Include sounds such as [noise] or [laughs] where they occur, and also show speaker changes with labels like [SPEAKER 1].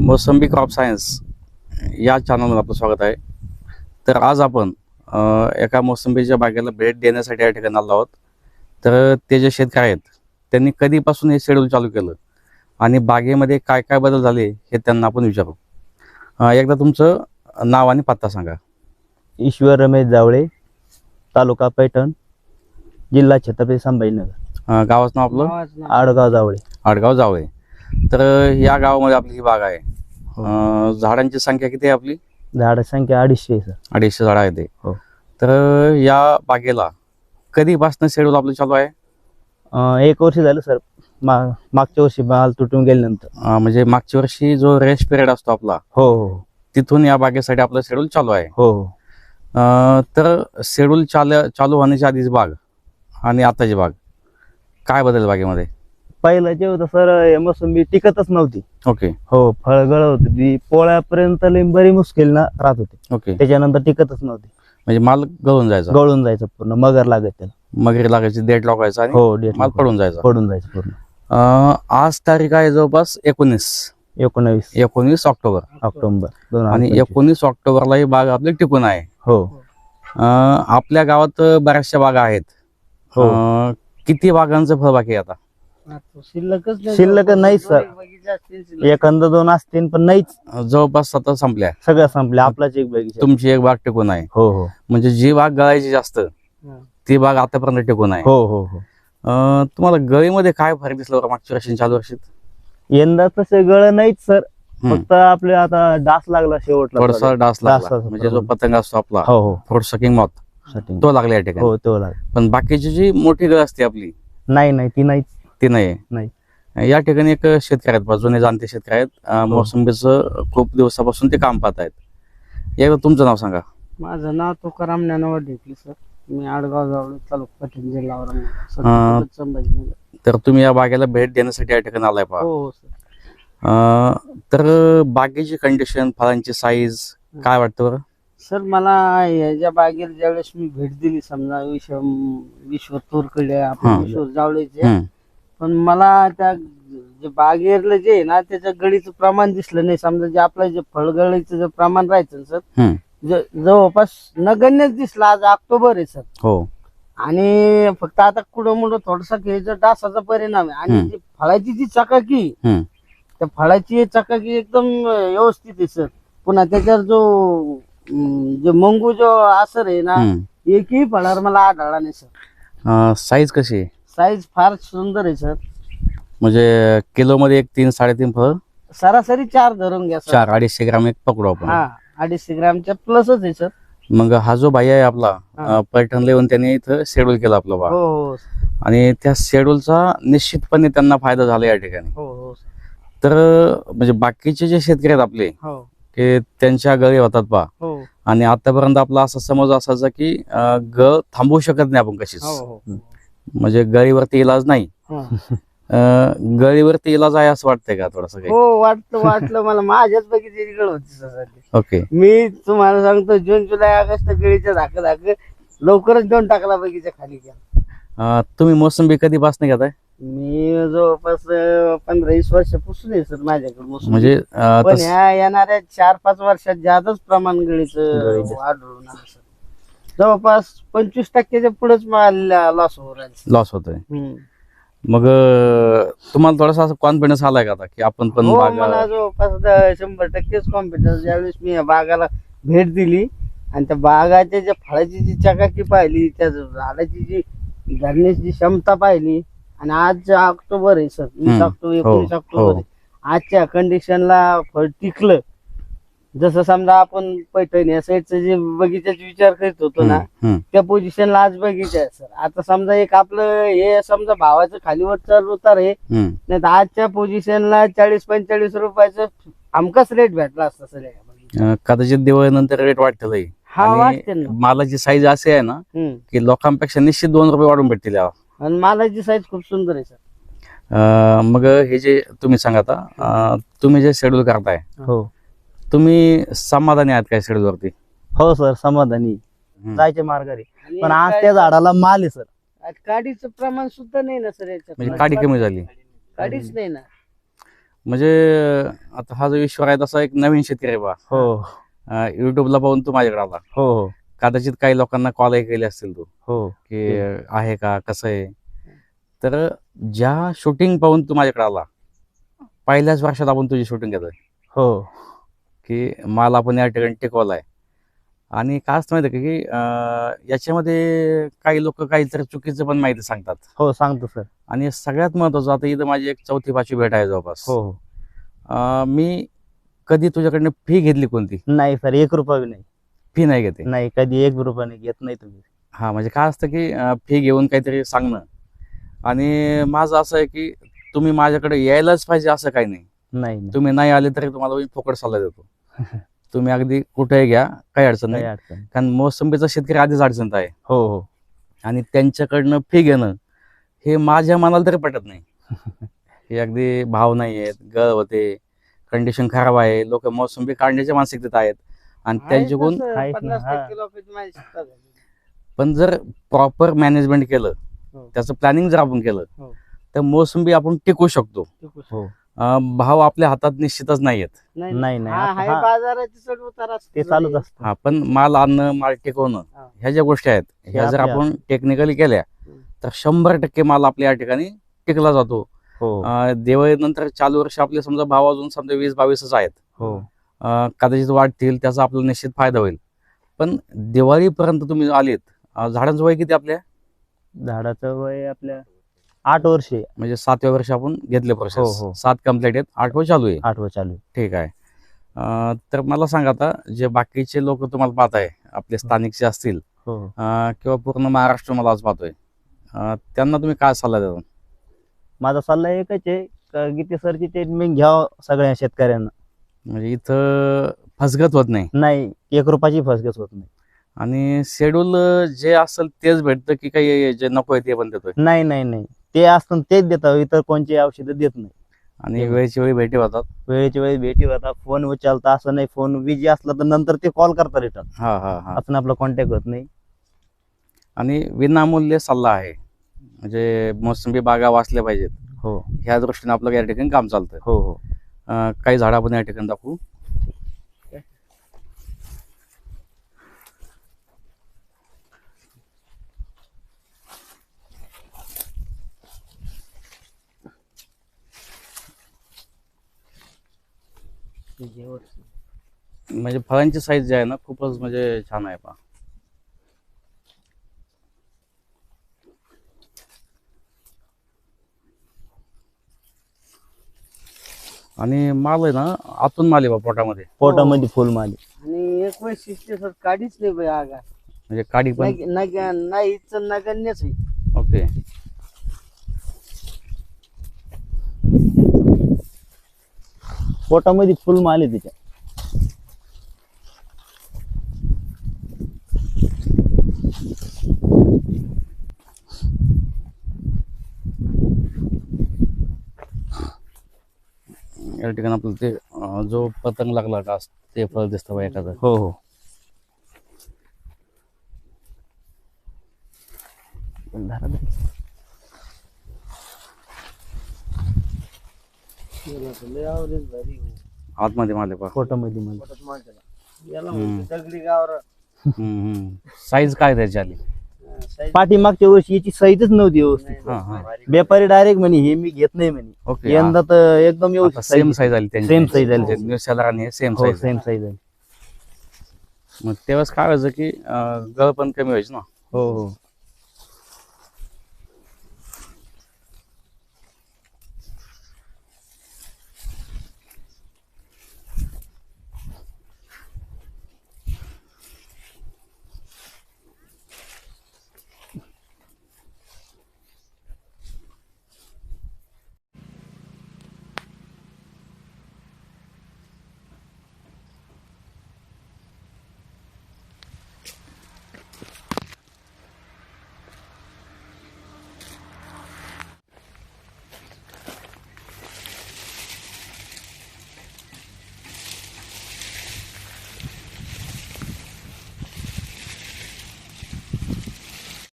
[SPEAKER 1] मोसंबी crop science या चॅनलमध्ये आपलं स्वागत आहे. तर आज आपण एका मोसंबीच्या बागेला भेट देण्यासाठी या ठिकाणी आलो आहोत. तर ते जे शेतकरी आहेत त्यांनी कधीपासून हे शेड्यूल चालू केलं आणि बागेमध्ये काय काय बदल झाले हे त्यांना आपण विचारू. एकदा तुमचं नाव आणि पत्ता सांगा.
[SPEAKER 2] ईश्वर रमेश जावळे तालुका पैठण जिल्हा छत्रपती संभाजीनगर.
[SPEAKER 1] गावाचं नाव आपलं?
[SPEAKER 2] आडगाव जावळे.
[SPEAKER 1] आडगाव जावळे. तर या गावामध्ये आपली ही बाग आहे. अ, झाडांची संख्या किती आहे आपली?
[SPEAKER 2] झाड संख्या अडीचशे आहे सर.
[SPEAKER 1] अडीचशे झाडं आहेत ते.
[SPEAKER 2] हो.
[SPEAKER 1] तर या बागेला कधीपासून शेड्यूल आपलं चालू आहे?
[SPEAKER 2] अं, एक वर्ष झालं सर. मा मागच्या वर्षी माल तुटून गेल्यानंतर.
[SPEAKER 1] अं, म्हणजे मागच्या वर्षी जो रेस्ट पिरियड असतो आपला
[SPEAKER 2] हो हो.
[SPEAKER 1] तिथून या बागेसाठी आपलं शेड्यूल चालू आहे.
[SPEAKER 2] हो हो.
[SPEAKER 1] अं, तर शेड्यूल चाल चालू होण्याच्या आधीच बाग आणि आताची बाग काय बदल बागेमध्ये?
[SPEAKER 2] पहिलं जे होतं सर मोसंबी टिकतच नव्हती.
[SPEAKER 1] ओके.
[SPEAKER 2] हो फळ गळ होती. ती पोळ्यापर्यंत बरी मुश्किल ना राहत होती.
[SPEAKER 1] ओके.
[SPEAKER 2] त्याच्यानंतर टिकतच नव्हती.
[SPEAKER 1] म्हणजे माल गळून जायचा.
[SPEAKER 2] गळून जायचं पूर्ण मगर लागत त्याला.
[SPEAKER 1] मगरी लागायची देठ लागायचा
[SPEAKER 2] हो डेट
[SPEAKER 1] माल पडून जायचा.
[SPEAKER 2] पडून जायचं पूर्ण.
[SPEAKER 1] आज तारीख आहे जवळपास एकोणीस.
[SPEAKER 2] एकोणावीस.
[SPEAKER 1] एकोणीस ऑक्टोबर.
[SPEAKER 2] ऑक्टोबर.
[SPEAKER 1] आणि. एकोणीस ऑक्टोबरला ही बाग आपली टिकून आहे.
[SPEAKER 2] हो.
[SPEAKER 1] आपल्या गावात बऱ्याचशा बागा आहेत.
[SPEAKER 2] हो.
[SPEAKER 1] किती बागांचं फळबाकी आता?
[SPEAKER 3] शिल्लकच
[SPEAKER 2] शिल्लक नाहीच सर. एखादा दोन असतील पण नाहीच.
[SPEAKER 1] जवळपास आता संपल्या.
[SPEAKER 2] सगळं संपलं आपलाच एक बगीचा
[SPEAKER 1] तुमची एक बाग टिकून आहे.
[SPEAKER 2] हो हो.
[SPEAKER 1] म्हणजे जी बाग गळायची जास्त ती बाग आतापर्यंत टिकून आहे.
[SPEAKER 2] हो हो हो.
[SPEAKER 1] अं, तुम्हाला गळीमध्ये काय फरक दिसला बरं मागच्या वर्षी चालू वर्षीत
[SPEAKER 2] यंदा तसे गळ नाहीच सर. फक्त आपले आता डास लागला शेवटला.
[SPEAKER 1] थोडासा डास लागला.
[SPEAKER 2] डासाचा
[SPEAKER 1] म्हणजे जो
[SPEAKER 2] प्रमाण.
[SPEAKER 1] पतंग असतो आपला
[SPEAKER 2] हो हो.
[SPEAKER 1] Fruit sucking moth
[SPEAKER 2] setting.
[SPEAKER 1] तो लागला या ठिकाणी.
[SPEAKER 2] हो तो लाग
[SPEAKER 1] पण बाकीची जी मोठी गळ असते आपली
[SPEAKER 2] नाही नाही ती नाहीच.
[SPEAKER 1] ती नाही.
[SPEAKER 2] नाही.
[SPEAKER 1] या ठिकाणी एक शेतकरी आहेत जुने जाणते शेतकरी आहेत. अं, मोसंबीचं खूप दिवसापासून ते काम पाहत आहेत. एकदा तुमचं नाव सांगा.
[SPEAKER 3] माझं नाव तुकाराम ज्ञानोबा ढेकली सर. मी आडगाव जावळे तालुका पठण जिल्हा
[SPEAKER 1] हा. तर तुम्ही या बागेला भेट देण्यासाठी या ठिकाणी आलाय पहा.
[SPEAKER 3] हो हो सर.
[SPEAKER 1] तर बागेची कंडिशन फळांची साईज काय वाटतं बरं?
[SPEAKER 3] सर मला याच्या बागेला ज्यावेळेस मी भेट दिली समजा विश्व विश्व तोरकडे
[SPEAKER 1] हा.
[SPEAKER 3] आपण विश्व जावळेचे पण मला त्या जे बागेतलं जे आहे ना त्याच्या गळीचं प्रमाण दिसलं नाही समजा जे आपलं जे फळगळीचं जे प्रमाण राहायचं ना सर
[SPEAKER 1] हम्म.
[SPEAKER 3] ज- जवळपास नगण्यच दिसलं आज ऑक्टोबर आहे सर
[SPEAKER 1] हो
[SPEAKER 3] आणि फक्त आता कुठं मुलं थोडासा घ्यायचं डासाचा परिणाम आहे आणि
[SPEAKER 1] हम्म.
[SPEAKER 3] जी फळाची जी चकाकी
[SPEAKER 1] हम्म.
[SPEAKER 3] त्या फळाची चकाकी एकदम व्यवस्थित आहे सर पुन्हा त्याच्यावर जो अं, जे मंगू जो असर आहे ना
[SPEAKER 1] हम्म.
[SPEAKER 3] एकही फळावर मला आढळला नाही सर
[SPEAKER 1] अं, साईज कशी आहे
[SPEAKER 3] साईज फार सुंदर आहे सर
[SPEAKER 1] म्हणजे किलो मध्ये एक तीन साडेतीन फळ?
[SPEAKER 3] सरासरी चार धरून घ्या सर
[SPEAKER 1] चार अडीचशे ग्राम एक पकडू आपण.
[SPEAKER 3] हा अडीचशे ग्रामच्या प्लसच आहे सर
[SPEAKER 1] मग हा जो बाई आहे आपला
[SPEAKER 3] हा.
[SPEAKER 1] अं, त्यांनी इथं शेड्यूल केलं आपलं बा
[SPEAKER 3] हो हो
[SPEAKER 1] आणि त्या शेड्यूलचा निश्चितपणे त्यांना फायदा झाला या ठिकाणी.
[SPEAKER 3] हो हो
[SPEAKER 1] तर म्हणजे बाकीचे जे शेतकरी आहेत आपले
[SPEAKER 3] हो.
[SPEAKER 1] की त्यांच्या गळी होतात पा
[SPEAKER 3] हो.
[SPEAKER 1] आणि आतापर्यंत आपला असा समज असायचा की अं, गळ थांबवू शकत नाही आपण कशीच.
[SPEAKER 3] हो हो.
[SPEAKER 1] म्हणजे गळीवरती इलाज नाही. अं, गळीवरती इलाज आहे असं वाटतंय का थोडस काही?
[SPEAKER 3] हो वाटलं वाटलं. मला माझ्याच बघितली गळ होती
[SPEAKER 1] ओके.
[SPEAKER 3] मी तुम्हाला सांगतो जून जुलै ऑगस्ट गळीच्या धाक धाक लवकरच देऊन टाकला बगीच्या खाली गेला
[SPEAKER 1] अं, तुम्ही मोसंबी कधीपासून घेताय?
[SPEAKER 3] मी जवळपास अं, पंधरा वीस वर्षापासून आहे सर माझ्याकडे मोसंबी.
[SPEAKER 1] म्हणजे अं,
[SPEAKER 3] पण
[SPEAKER 1] तस-
[SPEAKER 3] ह्या येणाऱ्या चार पाच वर्षात जादच प्रमाण गळीचं
[SPEAKER 2] गळीचं.
[SPEAKER 3] आढळून आलं सर. जवळपास पंचवीस टक्क्याच्या पुढेच लॉस होऊ राहील
[SPEAKER 1] लॉस होतोय. मग तुम्हाला थोडासा असं कॉन्फिडन्स आलाय का आता की आपण पण
[SPEAKER 3] हो मला जवळपास शंभर टक्केच कॉन्फिडन्स ज्यावेळेस मी या बागाला भेट दिली आणि त्या बागाच्या ज्या फळाची जी चकाकी पाहिली त्या झाडाची जी धरण्याची क्षमता पाहिली आणि आज ऑक्टोबर आहे सर वीस. ऑक्टोबर एकोणीस
[SPEAKER 1] हो,
[SPEAKER 3] ऑक्टोबर
[SPEAKER 1] हो.
[SPEAKER 3] आजच्या कंडिशनला फळ टिकलं जसं समजा आपण पैठण या साईडचं जे बगीच्याचा विचार करत होतो ना
[SPEAKER 1] हम्म.
[SPEAKER 3] त्या पोझिशनला आज बगीचा आहे सर आता समजा एक आपलं हे समजा भावाचं खालीवर चढ उतार आहे
[SPEAKER 1] हम्म.
[SPEAKER 3] नाही तर आजच्या पोझिशनला चाळीस पंचेचाळीस रुपयाचं हमखास रेट भेटला असता सर या बगीच्यात.
[SPEAKER 1] अं, कदाचित दिवाळीनंतर रेट वाटतं लई.
[SPEAKER 3] हा
[SPEAKER 1] आणि
[SPEAKER 3] वाटते ना
[SPEAKER 1] मालाची साईज अशी आहे ना
[SPEAKER 3] हम्म.
[SPEAKER 1] की लोकांपेक्षा निश्चित दोन रुपये वाढून भेटतील यावर.
[SPEAKER 3] आणि मालाची साईज खूप सुंदर आहे सर
[SPEAKER 1] अं, मग हे जे तुम्ही सांगा आता अं, तुम्ही जे शेड्यूल करताय
[SPEAKER 2] हो
[SPEAKER 1] तुम्ही समाधानी आहात काय शेड्यूल वरती
[SPEAKER 2] हो सर समाधानी. जायचे मार्गारी. पण आज त्या झाडाला माल आहे सर.
[SPEAKER 3] काडीचं प्रमाण सुद्धा नाही ना सर याच्यात.
[SPEAKER 1] म्हणजे काडी कमी झाली.
[SPEAKER 3] काडीच नाही ना.
[SPEAKER 1] म्हणजे आता हा जो ईश्वर आहे तसा एक नवीन शेतकरी आहे बा.
[SPEAKER 2] हो.
[SPEAKER 1] युट्यूबला पाहून तू माझ्याकडे आला.
[SPEAKER 2] हो हो.
[SPEAKER 1] कदाचित काही लोकांना कॉलही केले असतील तू.
[SPEAKER 2] हो.
[SPEAKER 1] की आहे का कसं आहे? तर ज्या शूटिंग पाहून तू माझ्याकडे आला पहिल्याच वर्षात आपण तुझी शूटिंग घेतोय.
[SPEAKER 2] हो.
[SPEAKER 1] की माल आपण या ठिकाणी टिकवला आहे आणि काय असतं माहिती का की याच्यामध्ये काही लोक काहीतरी चुकीचं पण माहिती सांगतात.
[SPEAKER 2] हो सांगतो सर.
[SPEAKER 1] आणि सगळ्यात महत्वाचं आता इथं माझी एक चौथी पाचवी भेट आहे जवळपास.
[SPEAKER 2] हो हो.
[SPEAKER 1] अं, मी कधी तुझ्याकडनं फी घेतली कोणती?
[SPEAKER 2] नाही सर एक रुपया बी नाही.
[SPEAKER 1] फी नाही घेते?
[SPEAKER 2] नाही कधी एक रुपया नाही घेत नाही तुम्ही.
[SPEAKER 1] हा म्हणजे काय असतं की फी घेऊन काहीतरी सांगणं. आणि माझं असं आहे की तुम्ही माझ्याकडे यायलाच पाहिजे असं काही नाही.
[SPEAKER 2] नाही नाही.
[SPEAKER 1] तुम्ही नाही आले तरी तुम्हाला मी फुकट सल्ला देतो. [laughs] तुम्ही अगदी कुठेही घ्या काही अडचण
[SPEAKER 2] काही
[SPEAKER 1] नाही
[SPEAKER 2] अडचण नाही.
[SPEAKER 1] कारण मोसंबीचा शेतकरी आधीच अडचणत आहे.
[SPEAKER 2] हो हो.
[SPEAKER 1] आणि त्यांच्याकडनं फी घेणं हे माझ्या मनाला तरी पटत नाही. [laughs] हे अगदी भाव नाही आहेत गळ होते कंडिशन खराब आहे लोक मोसंबी काढण्याच्या मानसिकतेत आहेत. आणि त्यांच्याकडून
[SPEAKER 2] ना,
[SPEAKER 3] पन्नास
[SPEAKER 2] हा.
[SPEAKER 3] माझी
[SPEAKER 1] पण जर प्रॉपर मॅनेजमेंट केलं
[SPEAKER 3] हो.
[SPEAKER 1] त्याचं प्लॅनिंग जर आपण केलं
[SPEAKER 3] हो.
[SPEAKER 1] तर मोसंबी आपण टिकू शकतो.
[SPEAKER 2] हो.
[SPEAKER 1] भाव आपल्या हातात निश्चितच नाही आहेत
[SPEAKER 3] नाही
[SPEAKER 2] नाही, नाही.
[SPEAKER 3] हा,
[SPEAKER 2] आता
[SPEAKER 3] आहे
[SPEAKER 2] हा-
[SPEAKER 3] बाजाराची चढ उतार असतो.
[SPEAKER 2] ते चालूच असतं.
[SPEAKER 1] हा पण माल आणणं माल टिकवणं
[SPEAKER 3] हा.
[SPEAKER 1] ह्या ज्या गोष्टी आहेत ह्या जर
[SPEAKER 2] आपल्या-
[SPEAKER 1] आपण टेक्निकली केल्या
[SPEAKER 3] हम्म.
[SPEAKER 1] तर शंभर टक्के माल आपल्या या ठिकाणी टिकला जातो.
[SPEAKER 2] हो.
[SPEAKER 1] अं, चालू वर्ष आपले समजा भाव अजून समजा वीस बावीसच आहेत.
[SPEAKER 2] हो.
[SPEAKER 1] अं, कदाचित वाढतील त्याचा आपल्याला निश्चित फायदा होईल. पण दिवाळीपर्यंत तुम्ही आलीत अं, झाडांचं वय किती आपल्या?
[SPEAKER 2] झाडाचं वय आपल्या आठ वर्ष.
[SPEAKER 1] म्हणजे सातव्या वर्ष आपण घेतले प्रोसेस
[SPEAKER 2] हो, हो.
[SPEAKER 1] सात कंप्लीट आहेत आठवं चालू आहे.
[SPEAKER 2] आठवं चालू आहे.
[SPEAKER 1] ठीक आहे. अं, तर मला सांगा आता जे बाकीचे लोक तुम्हाला पाहत आहे आपले स्थानिकचे असतील
[SPEAKER 2] हो हो.
[SPEAKER 1] अं, किंवा पूर्ण महाराष्ट्र मला आज पाहतोय अं, त्यांना तुम्ही काय सल्ला देता
[SPEAKER 2] माझा सल्ला एकच आहे का गीते सरची ट्रीटमेंट घ्यावं सगळ्या शेतकऱ्यांना.
[SPEAKER 1] म्हणजे इथं फसगत होत नाही.
[SPEAKER 2] नाही एक रुपयाची फसगत होत नाही.
[SPEAKER 1] आणि शेड्यूल जे असेल तेच भेटतं की काही जे नको आहे ते पण देतोय?
[SPEAKER 2] नाही नाही नाही. ते असतं तेच देतात इतर कोणची औषधं देत नाही
[SPEAKER 1] आणि. वेळची वेळी भेटी होतात.
[SPEAKER 2] वेळेच्या वेळी भेटी होतात फोन उचलता असं नाही फोन बिजी असला तर नंतर ते कॉल करता रिटर्न.
[SPEAKER 1] हा हा हा.
[SPEAKER 2] असं आपला कॉन्टॅक्ट होत नाही.
[SPEAKER 1] आणि विनामूल्य सल्ला आहे. म्हणजे मोसंबी बागा वाचल्या पाहिजेत.
[SPEAKER 2] हो.
[SPEAKER 1] ह्या दृष्टीने आपलं या ठिकाणी काम चालतं
[SPEAKER 2] हो हो.
[SPEAKER 1] काही झाडं आपण या ठिकाणी दाखवू. म्हणजे फळांची साईज जी आहे ना खूपच म्हणजे छान आहे पा आणि माल आहे ना आतून माल आहे बा पोटामध्ये?
[SPEAKER 2] पोटामध्ये फुल माली
[SPEAKER 3] आणि एक वैशिष्ट्य सर काढीच नाही बाई आगा
[SPEAKER 1] म्हणजे काडी पण
[SPEAKER 3] नाहीच नगण्यच आहे.
[SPEAKER 1] ओके
[SPEAKER 2] पोटामध्ये फुल माल आहे तिच्या.
[SPEAKER 1] या ठिकाणी आपलं ते अं, जो पतंग लागला का ते फळ दिसतं बा एखादं.
[SPEAKER 2] हो हो.
[SPEAKER 3] तर लय आवरेज भारी हो.
[SPEAKER 1] आतमध्ये माल आहे पा
[SPEAKER 2] पोटामध्ये माल
[SPEAKER 3] पोटात माल त्याला. याला
[SPEAKER 1] हम्म.
[SPEAKER 3] म्हणते दगडी गावर.
[SPEAKER 1] साईज काय त्याची आली?
[SPEAKER 2] पाठीमागच्या वर्षी याची सहितच नव्हती व्यवस्थित.
[SPEAKER 1] हा, हा.
[SPEAKER 2] व्यापारी डायरेक्ट म्हणे हे मी घेत नाही म्हणे.
[SPEAKER 1] ओके
[SPEAKER 2] यंदा तर एकदम व्यवस्थित
[SPEAKER 1] सेम साईज आली त्यांची.
[SPEAKER 2] Same size आली.
[SPEAKER 1] सेम
[SPEAKER 2] हो
[SPEAKER 1] साईज
[SPEAKER 2] सेम साईज आहे.
[SPEAKER 1] मग तेव्हाच काय व्हायचं की अं, गळ पण कमी व्हायची ना.
[SPEAKER 2] हो हो.